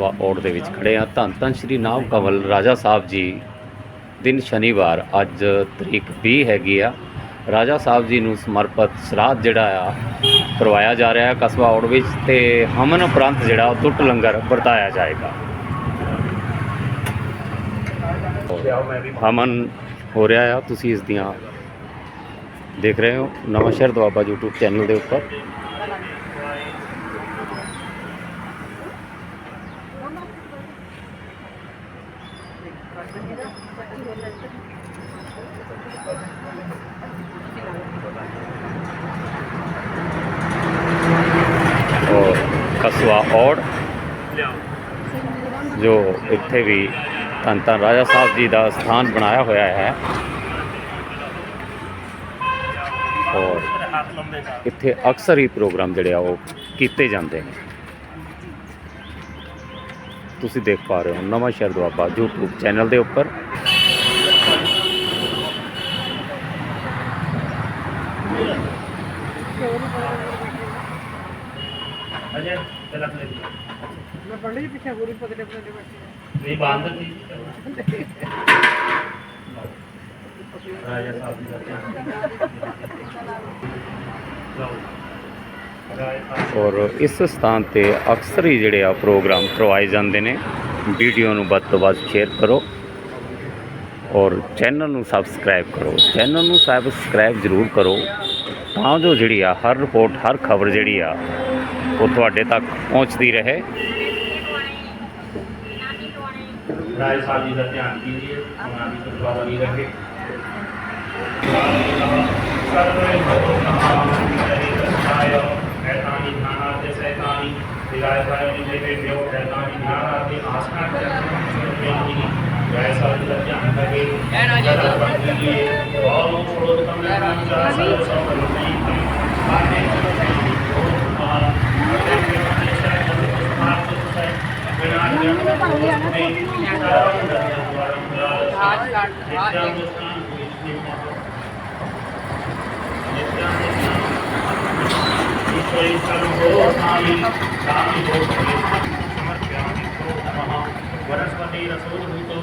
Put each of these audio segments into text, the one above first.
ਵਾ- ਔੜ ਦੇ ਵਿੱਚ ਖੜੇ ਆ। ਧੰਨ ਧੰਨ ਸ਼੍ਰੀ ਨਾਮ ਕਮਲ ਰਾਜਾ ਸਾਹਿਬ ਜੀ ਦਿਨ ਸ਼ਨੀਵਾਰ, ਅੱਜ ਤਰੀਕ 20 ਹੈਗੀ ਆ। ਰਾਜਾ ਸਾਹਿਬ ਜੀ ਨੂੰ ਸਮਰਪਿਤ ਸ਼ਰਾਧ ਜਿਹੜਾ ਆ, ਕਰਵਾਇਆ ਜਾ ਰਿਹਾ ਹੈ ਕਸਬਾ ਔੜ ਵਿੱਚ ਤੇ ਹਮਨ ਉਪਰੰਤ ਜਿਹੜਾ ਉਹ ਟੁੱਟ ਲੰਗਰ ਵਰਤਾਇਆ ਜਾਏਗਾ। ਹਮਨ ਹੋ ਰਿਹਾ ਆ, ਤੁਸੀਂ ਇਸ ਦੀਆਂ ਦੇਖ ਰਹੇ ਹੋ। ਨਵਾਂ ਸ਼ਹਿਰ ਦੁਆਬਾ YouTube ਚੈਨਲ ਦੇ ਉੱਪਰ ਔਰ ਕਸਵਾ ਔੜ ਜੋ ਇੱਥੇ ਵੀ ਧੰਨ ਧੰਨ ਰਾਜਾ ਸਾਹਿਬ ਜੀ ਦਾ ਸਥਾਨ ਬਣਾਇਆ ਹੋਇਆ ਹੈ। ਔਰ ਇੱਥੇ ਅਕਸਰ ਹੀ ਪ੍ਰੋਗਰਾਮ ਜਿਹੜੇ ਆ ਉਹ ਕੀਤੇ ਜਾਂਦੇ ਨੇ। ਤੁਸੀਂ ਦੇਖ ਪਾ ਰਹੇ ਹੋ ਨਵਾਂ ਸ਼ਹਿਰ ਦੁਆਬਾ YouTube ਚੈਨਲ ਦੇ ਉੱਪਰ। ਥੋੜੀ ਜਿਹੀ ਪਿੱਛੇ ਗੁਰੂ ਪਤਲੇ ਪਤਲੇ ਬੈਠੇ ਨਹੀਂ ਬੰਦ ਔਰ ਇਸ ਸਥਾਨ ਤੇ ਅਕਸਰ ਹੀ ਜਿਹੜੇ ਆ ਪ੍ਰੋਗਰਾਮ ਕਰਵਾਏ ਜਾਂਦੇ ਨੇ। ਵੀਡੀਓ ਨੂੰ ਵੱਧ ਤੋਂ ਵੱਧ ਸ਼ੇਅਰ ਕਰੋ। ਔਰ ਚੈਨਲ ਨੂੰ ਸਬਸਕ੍ਰਾਈਬ ਕਰੋ। ਚੈਨਲ ਨੂੰ ਸਬਸਕ੍ਰਾਈਬ ਜ਼ਰੂਰ ਕਰੋ। ਤਾਂ ਜੋ ਜਿਹੜੀ ਆ ਹਰ ਰਿਪੋਰਟ ਹਰ ਖਬਰ ਜਿਹੜੀ ਆ ਉਹ ਤੁਹਾਡੇ ਤੱਕ ਪਹੁੰਚਦੀ ਰਹੇ। ਰਾਏ ਸਾਹਿਬ ਜੀ ਦਾ ਧਿਆਨ ਦੀਜੀਏ ਉਹਨਾਂ ਦੀ ਕਿਰਪਾ ਬਣੀ ਰਹੇ ਸਰਵੇ ਭਗੋ ਨਾਮ ਤੇਰੇ ਦਸਾਇਓ ਐਤਾਨੀ ਨਾਨਾ ਤੇ ਸੈਤਾਨੀ। ਰਾਏ ਸਾਹਿਬ ਜੀ ਦੇ ਬੇਟਿਓ ਐਤਾਨੀ ਨਾਨਾ ਤੇ ਆਸਨਾ ਕਰਨੀ ਰਾਏ ਸਾਹਿਬ ਜੀ ਦਾ ਧਿਆਨ ਕਰੇ ਐ ਰਾਜੇ ਜੀ ਬਹੁਤ ਥੋੜਾ ਕੰਮ ਕਰਨਾ ਚਾਹੀਦਾ ਸਭ ਨੂੰ वनस्पतिरसोभूतो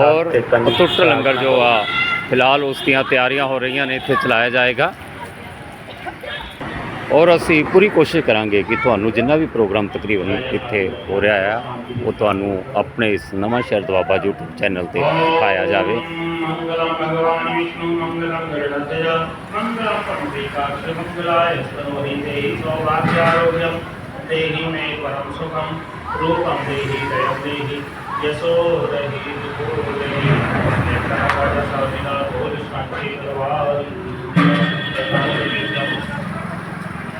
और लंगर जो आ ਫਿਲਹਾਲ ਉਸ ਦੀਆਂ ਤਿਆਰੀਆਂ ਹੋ ਰਹੀਆਂ ਨੇ ਇੱਥੇ ਚਲਾਇਆ ਜਾਏਗਾ ਔਰ ਅਸੀਂ ਪੂਰੀ ਕੋਸ਼ਿਸ਼ ਕਰਾਂਗੇ ਕਿ ਤੁਹਾਨੂੰ ਜਿੰਨਾ ਵੀ ਪ੍ਰੋਗਰਾਮ ਤਕਰੀਬਨ ਇੱਥੇ ਹੋ ਰਿਹਾ ਆ ਉਹ ਤੁਹਾਨੂੰ ਆਪਣੇ ਇਸ ਨਵਾਂ ਸ਼ਹਿਰ ਦਵਾਬਾ YouTube ਚੈਨਲ ਤੇ ਪਾਇਆ ਜਾਵੇ ਜਸੋ ਰਹੀ, ਗੁਰੂ ਰਹੀ ਨੇ ਕਹਾ ਦਾ ਸਾਡੀ ਨਾਲ ਬੋਲ ਸ਼ਾਂਤੀ ਕਰਵਾਲ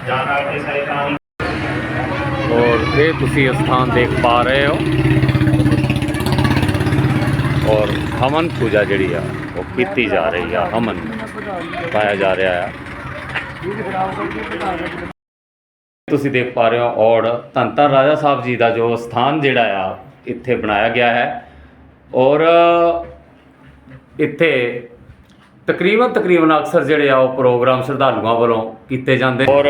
ਜਾਨਾ ਕੇ ਸੈਤਾਨ। ਔਰ ਇਹ ਤੁਸੀਂ ਸਥਾਨ ਦੇਖ ਪਾ ਰਹੇ ਹੋ। ਔਰ ਹਮਨ ਪੂਜਾ ਜਿਹੜੀ ਆ, ਉਹ ਕੀਤੀ ਜਾ ਰਹੀ ਆ, ਹਮਨ ਪਾਇਆ ਜਾ ਰਿਹਾ ਆ। ਤੁਸੀਂ ਦੇਖ ਪਾ ਰਹੇ ਹੋ ਔਰ ਧੰਨ ਧੰਨ ਰਾਜਾ ਸਾਹਿਬ ਜੀ ਦਾ ਜੋ ਸਥਾਨ ਜਿਹੜਾ ਆ ਇੱਥੇ ਬਣਾਇਆ ਗਿਆ ਹੈ। ਔਰ ਇੱਥੇ ਤਕਰੀਬਨ ਤਕਰੀਬਨ ਅਕਸਰ ਜਿਹੜੇ ਆ ਉਹ ਪ੍ਰੋਗਰਾਮ ਸ਼ਰਧਾਲੂਆਂ ਵੱਲੋਂ ਕੀਤੇ ਜਾਂਦੇ। ਔਰ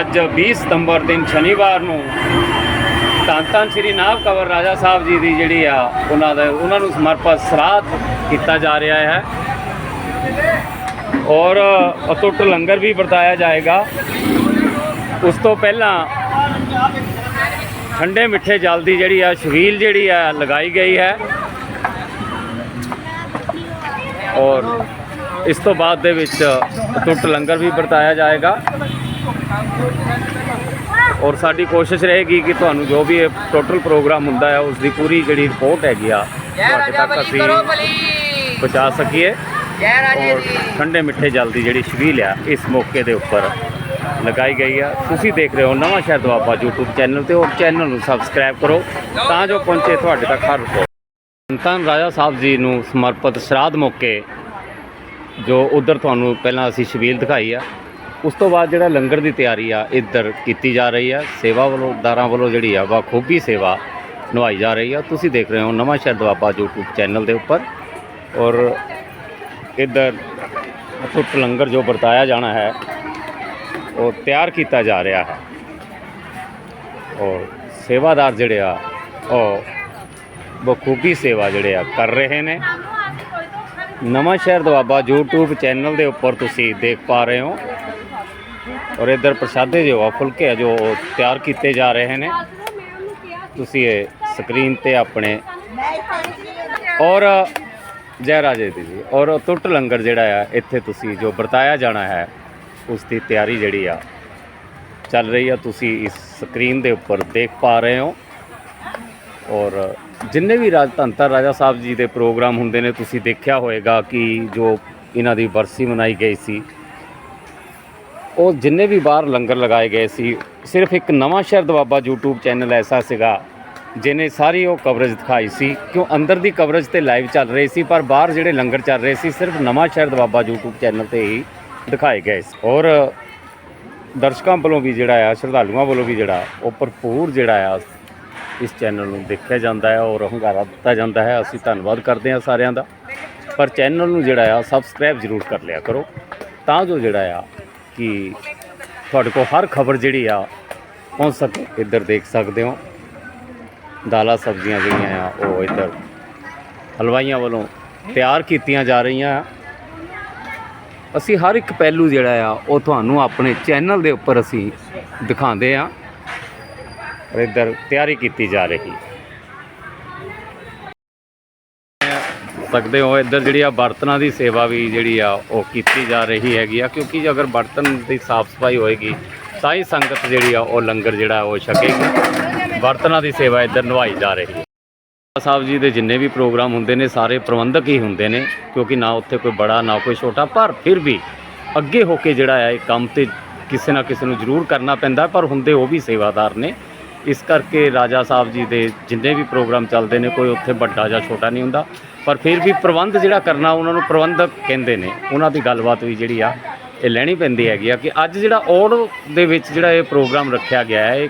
ਅੱਜ 20 ਸਤੰਬਰ ਦਿਨ ਸ਼ਨੀਵਾਰ ਨੂੰ ਧੰਨ ਧੰਨ ਸ੍ਰੀ ਨਾਭ ਕਵਰ ਰਾਜਾ ਸਾਹਿਬ ਜੀ ਦੀ ਜਿਹੜੀ ਆ ਉਹਨਾਂ ਦਾ ਉਹਨਾਂ ਨੂੰ ਸਮਰਪਿਤ ਸਰਾਧ ਕੀਤਾ ਜਾ ਰਿਹਾ ਹੈ। ਔਰ ਅਟੁੱਟ ਲੰਗਰ ਵੀ ਵਰਤਾਇਆ ਜਾਏਗਾ। ਉਸ ਤੋਂ ਪਹਿਲਾਂ ਠੰਡੇ ਮਿੱਠੇ ਜਲ ਦੀ ਜਿਹੜੀ ਆ ਛਬੀਲ ਜਿਹੜੀ ਆ ਲਗਾਈ ਗਈ ਹੈ। ਔਰ ਇਸ ਤੋਂ ਬਾਅਦ ਦੇ ਵਿੱਚ ਟੁੱਟ ਲੰਗਰ ਵੀ ਵਰਤਾਇਆ ਜਾਏਗਾ। ਔਰ ਸਾਡੀ ਕੋਸ਼ਿਸ਼ ਰਹੇਗੀ ਕਿ ਤੁਹਾਨੂੰ ਜੋ ਵੀ ਇਹ ਟੋਟਲ ਪ੍ਰੋਗਰਾਮ ਹੁੰਦਾ ਹੈ ਉਸ ਦੀ ਪੂਰੀ ਜਿਹੜੀ ਰਿਪੋਰਟ ਹੈਗੀ ਆ ਤੁਹਾਡੇ ਤੱਕ ਅਸੀਂ ਪਹੁੰਚਾ ਸਕੀਏ। ਔਰ ਠੰਡੇ ਮਿੱਠੇ ਜਲ ਦੀ ਜਿਹੜੀ ਛਬੀਲ ਆ ਇਸ ਮੌਕੇ ਦੇ ਉੱਪਰ ਲਗਾਈ ਗਈ ਆ। ਤੁਸੀਂ ਦੇਖ ਰਹੇ ਹੋ ਨਵਾਂ ਸ਼ਹਿਰ ਦੁਆਬਾ YouTube ਚੈਨਲ ਤੇ ਉਹ ਚੈਨਲ ਨੂੰ ਸਬਸਕ੍ਰਾਈਬ ਕਰੋ ਤਾਂ ਜੋ ਪਹੁੰਚੇ ਤੁਹਾਡੇ ਤੱਕ ਹਰ ਰਿਪੋਰਟ ਸੰਤਾਨ ਰਾਜਾ ਸਾਹਿਬ ਜੀ ਨੂੰ ਸਮਰਪਿਤ ਸ਼ਰਾਧ ਮੌਕੇ ਜੋ ਉਧਰ ਤੁਹਾਨੂੰ ਪਹਿਲਾਂ ਅਸੀਂ ਸ਼ਬੀਲ ਦਿਖਾਈ ਆ, ਉਸ ਤੋਂ ਬਾਅਦ ਜਿਹੜਾ ਲੰਗਰ ਦੀ ਤਿਆਰੀ ਆ, ਇੱਧਰ ਕੀਤੀ ਜਾ ਰਹੀ ਆ। ਸੇਵਾ ਵੱਲੋਂ, ਦਾਰਾਂ ਵੱਲੋਂ ਜਿਹੜੀ ਆ ਬਾਖੂਬੀ ਸੇਵਾ ਨਿਭਾਈ ਜਾ ਰਹੀ ਆ। ਤੁਸੀਂ ਦੇਖ ਰਹੇ ਹੋ ਨਵਾਂ ਸ਼ਹਿਰ ਦੁਆਬਾ YouTube ਚੈਨਲ ਦੇ ਉੱਪਰ ਔਰ ਇੱਧਰ ਅਟੁੱਟ ਲੰਗਰ ਜੋ ਵਰਤਾਇਆ ਜਾਣਾ ਹੈ ਉਹ ਤਿਆਰ ਕੀਤਾ ਜਾ ਰਿਹਾ ਹੈ। ਔਰ ਸੇਵਾਦਾਰ ਜਿਹੜੇ ਆ, ਉਹ ਬਖੂਬੀ ਸੇਵਾ ਜਿਹੜੇ ਆ ਕਰ ਰਹੇ ਨੇ। ਨਵਾਂ ਸ਼ਹਿਰ ਦਵਾਬਾ YouTube ਚੈਨਲ ਦੇ ਉੱਪਰ ਤੁਸੀਂ ਦੇਖ ਪਾ ਰਹੇ ਹੋ। ਔਰ ਇਧਰ ਪ੍ਰਸ਼ਾਦੇ ਜੋ ਆ, ਫੁਲਕੇ ਆ ਜੋ ਉਹ ਤਿਆਰ ਕੀਤੇ ਜਾ ਰਹੇ ਨੇ। ਤੁਸੀਂ ਇਹ ਸਕਰੀਨ ਤੇ ਆਪਣੇ ਔਰ ਜੈ ਰਾਜੇ ਦੀ ਜੀ, ਔਰ ਟੁੱਟ ਲੰਗਰ ਜਿਹੜਾ ਆ, ਇੱਥੇ ਤੁਸੀਂ ਜੋ ਵਰਤਾਇਆ ਜਾਣਾ ਹੈ ਉਸ ਦੀ ਤਿਆਰੀ ਜਿਹੜੀ ਆ ਚੱਲ ਰਹੀ ਆ, ਤੁਸੀਂ ਇਸ ਸਕਰੀਨ ਦੇ ਉੱਪਰ ਦੇਖ ਪਾ ਰਹੇ ਹੋ। ਔਰ ਜਿੰਨੇ ਵੀ ਰਾਜ ਧੰਤਰ ਰਾਜਾ ਸਾਹਿਬ ਜੀ ਦੇ ਪ੍ਰੋਗਰਾਮ ਹੁੰਦੇ ਨੇ, ਤੁਸੀਂ ਦੇਖਿਆ ਹੋਵੇਗਾ ਕਿ ਜੋ ਇਹਨਾਂ ਦੀ ਵਰਸੀ ਮਨਾਈ ਗਈ ਸੀ, ਉਹ ਜਿੰਨੇ ਵੀ ਬਾਹਰ ਲੰਗਰ ਲਗਾਏ ਗਏ ਸੀ, ਸਿਰਫ ਇੱਕ ਨਵਾਂ ਸ਼ਹਿਰ ਦਵਾਬਾ YouTube ਚੈਨਲ ਐਸਾ ਸੀਗਾ, ਜਿਹਨੇ ਸਾਰੀ ਉਹ ਕਵਰੇਜ ਦਿਖਾਈ ਸੀ। ਕਿਉਂ ਅੰਦਰ ਦੀ ਕਵਰੇਜ ਤੇ ਲਾਈਵ ਚੱਲ ਰਹੀ ਸੀ, ਪਰ ਬਾਹਰ ਜਿਹੜੇ ਲੰਗਰ ਚੱਲ ਰਹੇ ਸੀ, ਸਿਰਫ ਨਵਾਂ ਸ਼ਹਿਰ ਦਵਾਬਾ YouTube ਚੈਨਲ ਤੇ ਹੀ ਦਿਖਾਏ ਗਏ ਔਰ ਦਰਸ਼ਕਾਂ ਵੱਲੋਂ ਵੀ ਜਿਹੜਾ ਆ, ਸ਼ਰਧਾਲੂਆਂ ਵੱਲੋਂ ਵੀ ਜਿਹੜਾ, ਉਹ ਭਰਪੂਰ ਜਿਹੜਾ ਆ, ਇਸ ਚੈਨਲ ਨੂੰ ਦੇਖਿਆ ਜਾਂਦਾ ਹੈ ਔਰ ਹੰਗਾਰਾ ਦਿੱਤਾ ਜਾਂਦਾ ਹੈ। ਅਸੀਂ ਧੰਨਵਾਦ ਕਰਦੇ ਹਾਂ ਸਾਰਿਆਂ ਦਾ। ਪਰ ਚੈਨਲ ਨੂੰ ਜਿਹੜਾ ਆ ਸਬਸਕ੍ਰਾਈਬ ਜ਼ਰੂਰ ਕਰ ਲਿਆ ਕਰੋ। ਤਾਂ ਜੋ ਜਿਹੜਾ ਆ ਕਿ ਤੁਹਾਡੇ ਕੋਲ ਹਰ ਖਬਰ ਜਿਹੜੀ ਆ, ਪਹੁੰਚ ਸਕੇ। ਇੱਧਰ ਦੇਖ ਸਕਦੇ ਹੋ। ਦਾਲਾਂ ਸਬਜ਼ੀਆਂ ਜਿਹੜੀਆਂ ਆ, ਉਹ ਇੱਧਰ ਹਲਵਾਈਆਂ ਵੱਲੋਂ ਤਿਆਰ ਕੀਤੀਆਂ ਜਾ ਰਹੀਆਂ ਆ। ਅਸੀਂ ਹਰ ਇੱਕ ਪਹਿਲੂ ਜਿਹੜਾ ਆ, ਉਹ ਤੁਹਾਨੂੰ ਆਪਣੇ ਚੈਨਲ ਦੇ ਉੱਪਰ ਅਸੀਂ ਦਿਖਾਉਂਦੇ ਆ ਔਰ ਇੱਧਰ ਤਿਆਰੀ ਕੀਤੀ ਜਾ ਰਹੀ। ਸਕਦੇ ਹੋ, ਇੱਧਰ ਜਿਹੜੀ ਆ ਬਰਤਨਾਂ ਦੀ ਸੇਵਾ ਵੀ ਜਿਹੜੀ ਆ, ਉਹ ਕੀਤੀ ਜਾ ਰਹੀ ਹੈਗੀ ਆ, ਕਿਉਂਕਿ ਅਗਰ ਬਰਤਨ ਦੀ ਸਾਫ਼ ਸਫ਼ਾਈ ਹੋਏਗੀ, ਤਾਂ ਹੀ ਸੰਗਤ ਜਿਹੜੀ ਆ, ਉਹ ਲੰਗਰ ਜਿਹੜਾ, ਉਹ ਛਕੇਗੀ। ਬਰਤਨਾਂ ਦੀ ਸੇਵਾ ਇੱਧਰ ਨਿਭਾਈ ਜਾ ਰਹੀ ਹੈ। ਸਾਹਿਬ ਜੀ ਦੇ ਜਿੰਨੇ ਵੀ ਪ੍ਰੋਗਰਾਮ ਹੁੰਦੇ ਨੇ, ਸਾਰੇ ਪ੍ਰਬੰਧਕ ਹੀ ਹੁੰਦੇ ਨੇ, ਕਿਉਂਕਿ ਨਾ ਉੱਥੇ ਕੋਈ ਬੜਾ, ਨਾ ਕੋਈ ਛੋਟਾ, ਪਰ ਫਿਰ ਵੀ ਅੱਗੇ ਹੋ ਕੇ ਜਿਹੜਾ ਆ ਇਹ ਕੰਮ ਤੇ ਕਿਸੇ ਨਾ ਕਿਸੇ ਨੂੰ ਜ਼ਰੂਰ ਕਰਨਾ ਪੈਂਦਾ ਪਰ ਹੁੰਦੇ ਉਹ ਵੀ ਸੇਵਾਦਾਰ ਨੇ। ਇਸ ਕਰਕੇ ਰਾਜਾ ਸਾਹਿਬ ਜੀ ਦੇ ਜਿੰਨੇ ਵੀ ਪ੍ਰੋਗਰਾਮ ਚੱਲਦੇ ਨੇ, ਕੋਈ ਉੱਥੇ ਵੱਡਾ ਜਾਂ ਛੋਟਾ ਨਹੀਂ ਹੁੰਦਾ। ਪਰ ਫਿਰ ਵੀ ਪ੍ਰਬੰਧ ਜਿਹੜਾ ਕਰਨਾ, ਉਹਨਾਂ ਨੂੰ ਪ੍ਰਬੰਧਕ ਕਹਿੰਦੇ ਨੇ। ਉਹਨਾਂ ਦੀ ਗੱਲਬਾਤ ਵੀ ਜਿਹੜੀ ਆ, ਇਹ ਲੈਣੀ ਪੈਂਦੀ ਹੈਗੀ ਆ ਕਿ ਅੱਜ ਜਿਹੜਾ ਔੜ ਦੇ ਵਿੱਚ ਜਿਹੜਾ ਇਹ ਪ੍ਰੋਗਰਾਮ ਰੱਖਿਆ ਗਿਆ ਹੈ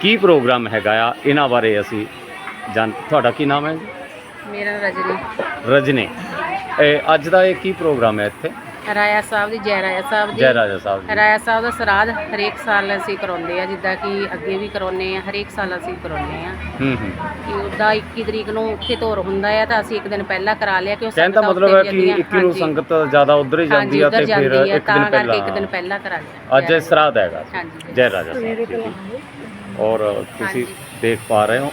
ਕੀ ਪ੍ਰੋਗਰਾਮ ਹੈਗਾ ਆ, ਇਹਨਾਂ ਬਾਰੇ ਅਸੀਂ ਜਾਣ ਤੁਹਾਡਾ ਕੀ ਨਾਮ ਹੈ ਜੀ? ਮੇਰਾ ਰਜਨੀ। ਰਜਨੀ। ਇਹ ਅੱਜ ਦਾ ਇਹ ਕੀ ਪ੍ਰੋਗਰਾਮ ਹੈ ਇੱਥੇ? ਰਾਇਆ ਸਾਹਿਬ ਦੀ ਜੈ ਰਾਇਆ ਸਾਹਿਬ ਦੀ। ਜੈ ਰਾਜਾ ਸਾਹਿਬ ਜੀ ਰਾਇਆ ਸਾਹਿਬ ਦਾ ਸਰਾਧ ਹਰੇਕ ਸਾਲ ਅਸੀਂ ਕਰਾਉਂਦੇ ਆ ਜਿੱਦਾਂ ਕਿ ਅੱਗੇ ਵੀ ਕਰਾਉਂਦੇ ਆ ਹਰੇਕ ਸਾਲ ਅਸੀਂ ਕਰਾਉਂਦੇ ਆ ਹੂੰ ਹੂੰ। ਕਿ ਉਹਦਾ 21 ਤਰੀਕ ਨੂੰ ਉੱਥੇ ਧੋਰ ਹੁੰਦਾ ਆ ਤਾਂ ਅਸੀਂ ਇੱਕ ਦਿਨ ਪਹਿਲਾਂ ਕਰਾ ਲਿਆ ਕਿ ਉਹ ਕਹਿਣ ਦਾ ਸੰਗਤਾਂ ਮਤਲਬ ਹੈ ਉੱਥੇ ਕਿ ਜਾਂਦੀਆਂ। 21 ਨੂੰ ਹਾਂਜੀ। ਸੰਗਤ ਜ਼ਿਆਦਾ ਉਧਰ ਹੀ ਜਾਂਦੀ ਹਾਂਜੀ ਆ ਉੱਧਰ ਤੇ ਫਿਰ ਜਾਂਦੀ ਆ ਇੱਕ ਤਾਂ ਦਿਨ ਕਰਕੇ ਇੱਕ ਪਹਿਲਾਂ ਦਿਨ ਪਹਿਲਾਂ ਕਰਾ ਲਿਆ। ਅੱਜ ਇਹ ਸਰਾਧ ਹੈਗਾ। ਹਾਂਜੀ। ਜੈ ਰਾਜਾ ਸਾਹਿਬ ਜੀ ਦੀ। ਔਰ ਤੁਸੀਂ ਹਾਂਜੀ। ਦੇਖ ਪਾ ਰਹੇ ਹੋ।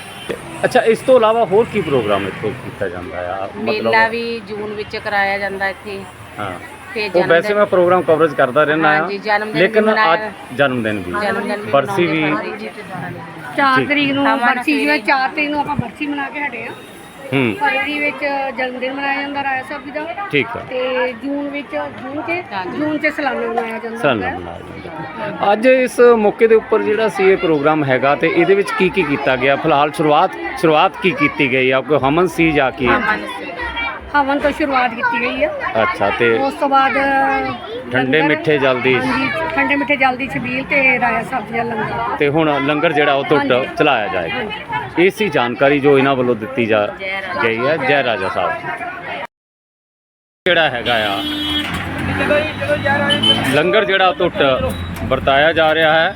ਅੱਛਾ ਇਸ ਤੋਂ ਇਲਾਵਾ ਹੋਰ ਕੀ ਪ੍ਰੋਗਰਾਮ ਇੱਥੇ ਕੀਤਾ ਜਾਂਦਾ ਆ ਮੇਲਾ ਵੀ ਜੂਨ ਵਿੱਚ ਕਰਾਇਆ ਜਾਂਦਾ ਇੱਥੇ ਹਾਂ ਤੇ ਉਹ ਵੈਸੇ ਮੈਂ ਪ੍ਰੋਗਰਾਮ ਕਵਰੇਜ ਕਰਦਾ ਰਹਿੰਦਾ ਆ ਹਾਂਜੀ, ਜਨਮ ਦਿਨ ਵੀ ਲੇਕਿਨ ਮਨਾਇਆ। ਅੱਜ ਜਨਮ ਦਿਨ ਵੀ ਜਨਮ ਦਿਨ ਵੀ ਬਰਸੀ ਵੀ ਮਨਾਉਂਦੇ ਫਰਵਰੀ 'ਚ। 4 ਠੀਕ। ਤਰੀਕ ਨੂੰ ਬਰਸੀ ਜਿਵੇਂ ਫੇਰੀ। 4 ਤਰੀਕ ਨੂੰ ਆਪਾਂ ਬਰਸੀ ਮਨਾ ਕੇ ਹਟੇ ਆ ਹੂੰ ਫਰਵਰੀ ਵਿੱਚ ਜਨਮ ਦਿਨ ਮਨਾਇਆ ਜਾਂਦਾ ਰਾਇਆ ਸਾਹਿਬ ਜੀ ਦਾ ਠੀਕ ਆ ਤੇ ਜੂਨ ਵਿੱਚ ਜੂਨ ਤੇ ਹਾਂਜੀ। ਜੂਨ ਤੇ ਸਾਲਾਨਾ ਮਨਾਇਆ ਜਾਂਦਾ ਸਾਨੂੰ ਹੈ। ਬਣਾ ਦਿੰਦੇ। ਅੱਜ ਇਸ ਮੌਕੇ ਦੇ ਉੱਪਰ ਜਿਹੜਾ ਸੀ ਇਹ ਪ੍ਰੋਗਰਾਮ ਹੈਗਾ ਤੇ ਇਹਦੇ ਵਿੱਚ ਕੀ ਕੀ ਕੀਤਾ ਗਿਆ ਫਿਲਹਾਲ ਸ਼ੁਰੂਆਤ ਸ਼ੁਰੂਆਤ ਕੀ ਕੀਤੀ ਗਈ ਆ ਕੋਈ ਹਮਨ ਸੀ ਜਾ ਕੇ। ਹਵਨ ਤੋਂ ਸ਼ੁਰੂਆਤ ਕੀਤੀ ਗਈ ਆ ਅੱਛਾ ਤੇ ਉਸ ਤੋਂ ਬਾਅਦ ਠੰਡੇ ਮਿੱਠੇ ਜਲਦੀ। ਹਾਂਜੀ ਠੰਡੇ ਮਿੱਠੇ ਜਲਦੀ ਛਬੀਲ ਤੇ ਰਾਇਆ ਸਾਹਿਬ ਜੀ ਦਾ ਲੰਗਰ। ਤੇ ਹੁਣ ਲੰਗਰ ਜਿਹੜਾ ਉਹ ਹਾਂਜੀ। ਚਲਾਇਆ ਜਾਏਗਾ। ਇਹ ਸੀ ਜਾਣਕਾਰੀ ਜੋ ਇਹਨਾਂ ਵੱਲੋਂ ਦਿੱਤੀ ਜਾ। ਗਈ ਹੈ ਜੈ ਰਾਜਾ ਸਾਹਿਬ। ਜਿਹੜਾ ਹੈਗਾ ਆ ਲੰਗਰ ਜਿਹੜਾ ਟੁੱਟ ਵਰਤਾਇਆ ਜਾ ਰਿਹਾ ਹੈ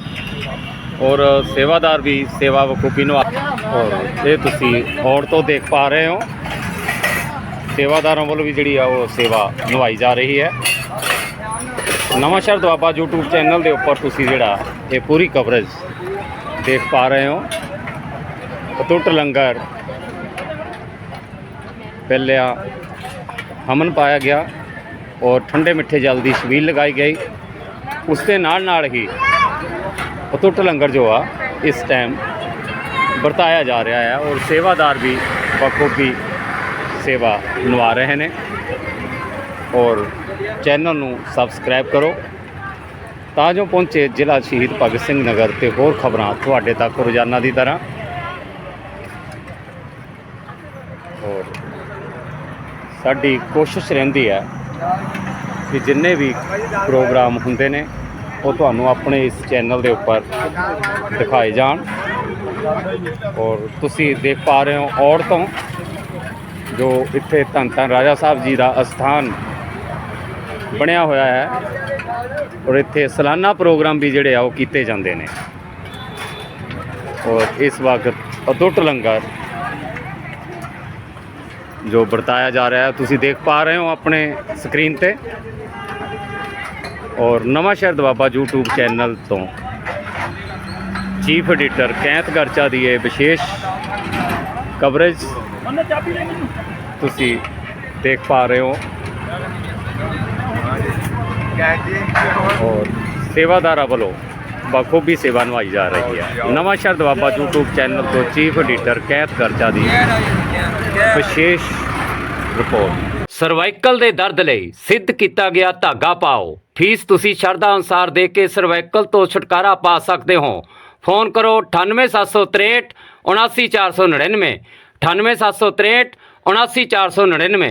ਔਰ ਸੇਵਾਦਾਰ ਵੀ ਸੇਵਾ ਵਕੂਫੀ ਨੂੰ ਔਰ ਇਹ ਤੁਸੀਂ ਔਰ ਤੋਂ ਦੇਖ ਪਾ ਰਹੇ ਹੋ। ਸੇਵਾਦਾਰਾਂ ਵੱਲੋਂ ਵੀ ਜਿਹੜੀ ਆ ਉਹ ਸੇਵਾ ਨਿਭਾਈ ਜਾ ਰਹੀ ਹੈ। ਨਵਾਂ ਸ਼ਹਿਰ ਦੁਆਬਾ YouTube ਚੈਨਲ ਦੇ ਉੱਪਰ ਤੁਸੀਂ ਜਿਹੜਾ ਇਹ ਪੂਰੀ ਕਵਰੇਜ ਦੇਖ ਪਾ ਰਹੇ ਹੋ। ਅਟੁੱਟ ਲੰਗਰ ਪਹਿਲਿਆ ਹਮਨ ਪਾਇਆ ਗਿਆ ਔਰ ਠੰਡੇ ਮਿੱਠੇ ਜਲ ਦੀ ਛਬੀਲ ਲਗਾਈ ਗਈ। ਉਸ ਦੇ ਨਾਲ ਨਾਲ ਹੀ ਅਟੁੱਟ ਲੰਗਰ ਜੋ ਆ, ਇਸ ਟਾਈਮ ਵਰਤਾਇਆ ਜਾ ਰਿਹਾ ਹੈ ਔਰ ਸੇਵਾਦਾਰ ਵੀ ਬਖੂਬੀ ਸੇਵਾ ਨਿਭਾ ਰਹੇ ਨੇ। ਔਰ ਚੈਨਲ ਨੂੰ ਸਬਸਕ੍ਰਾਈਬ ਕਰੋ। ਤਾਂ ਜੋ ਪਹੁੰਚੇ ਜ਼ਿਲ੍ਹਾ ਸ਼ਹੀਦ ਭਗਤ ਸਿੰਘ ਨਗਰ ਤੇ ਹੋਰ ਖਬਰਾਂ ਤੁਹਾਡੇ ਤੱਕ ਰੋਜ਼ਾਨਾ ਦੀ ਤਰ੍ਹਾਂ। ਔਰ ਸਾਡੀ ਕੋਸ਼ਿਸ਼ ਰਹਿੰਦੀ ਹੈ ਕਿ ਜਿੰਨੇ ਵੀ ਪ੍ਰੋਗਰਾਮ ਹੁੰਦੇ ਨੇ, ਉਹ ਤੁਹਾਨੂੰ ਆਪਣੇ ਇਸ ਚੈਨਲ ਦੇ ਉੱਪਰ ਦਿਖਾਏ ਜਾਣ। ਔਰ ਤੁਸੀਂ ਦੇਖ ਪਾ ਰਹੇ ਹੋ ਔਰਤੋਂ ਜੋ ਇੱਥੇ ਧੰਨ ਧੰਨ ਰਾਜਾ ਸਾਹਿਬ ਜੀ ਦਾ ਅਸਥਾਨ ਬਣਿਆ ਹੋਇਆ ਹੈ। ਔਰ ਇੱਥੇ ਸਾਲਾਨਾ ਪ੍ਰੋਗਰਾਮ ਵੀ ਜਿਹੜੇ ਆ, ਉਹ ਕੀਤੇ ਜਾਂਦੇ ਨੇ। ਔਰ ਇਸ ਵਕਤ ਅਦੁੱਟ ਲੰਗਰ ਜੋ ਵਰਤਾਇਆ ਜਾ ਰਿਹਾ ਹੈ, ਤੁਸੀਂ ਦੇਖ ਪਾ ਰਹੇ ਹੋ ਆਪਣੇ ਸਕਰੀਨ ਤੇ। ਔਰ ਨਵਾਂ ਸ਼ਹਿਰ ਦਵਾਬਾ YouTube ਚੈਨਲ ਤੋਂ ਚੀਫ ਐਡੀਟਰ ਕੈਂਤ ਗਰਚਾ ਦੀ ਇਹ ਵਿਸ਼ੇਸ਼ ਕਵਰੇਜ ਤੁਸੀਂ ਦੇਖ ਪਾ ਰਹੇ ਹੋ। ਔਰ ਸੇਵਾਦਾਰਾਂ ਵੱਲੋਂ ਬਖੂਬੀ ਸੇਵਾ ਨਿਭਾਈ ਜਾ ਰਹੀ ਹੈ ਨਵਾਂ ਸ਼ਹਿਰ ਦਵਾਬਾ YouTube ਚੈਨਲ ਤੋਂ ਚੀਫ ਐਡੀਟਰ ਕੈਦ ਗਰਚਾ ਦੀ ਵਿਸ਼ੇਸ਼ ਰਿਪੋਰਟ ਸਰਵਾਈਕਲ ਦੇ ਦਰਦ ਲਈ ਸਿੱਧ ਕੀਤਾ ਗਿਆ ਧਾਗਾ ਪਾਓ ਫੀਸ ਤੁਸੀਂ ਸ਼ਰਧਾ ਅਨੁਸਾਰ ਦੇ ਕੇ ਸਰਵਾਈਕਲ ਤੋਂ ਛੁਟਕਾਰਾ ਪਾ ਸਕਦੇ ਹੋ ਫੋਨ ਕਰੋ 98763 79499 98763 79499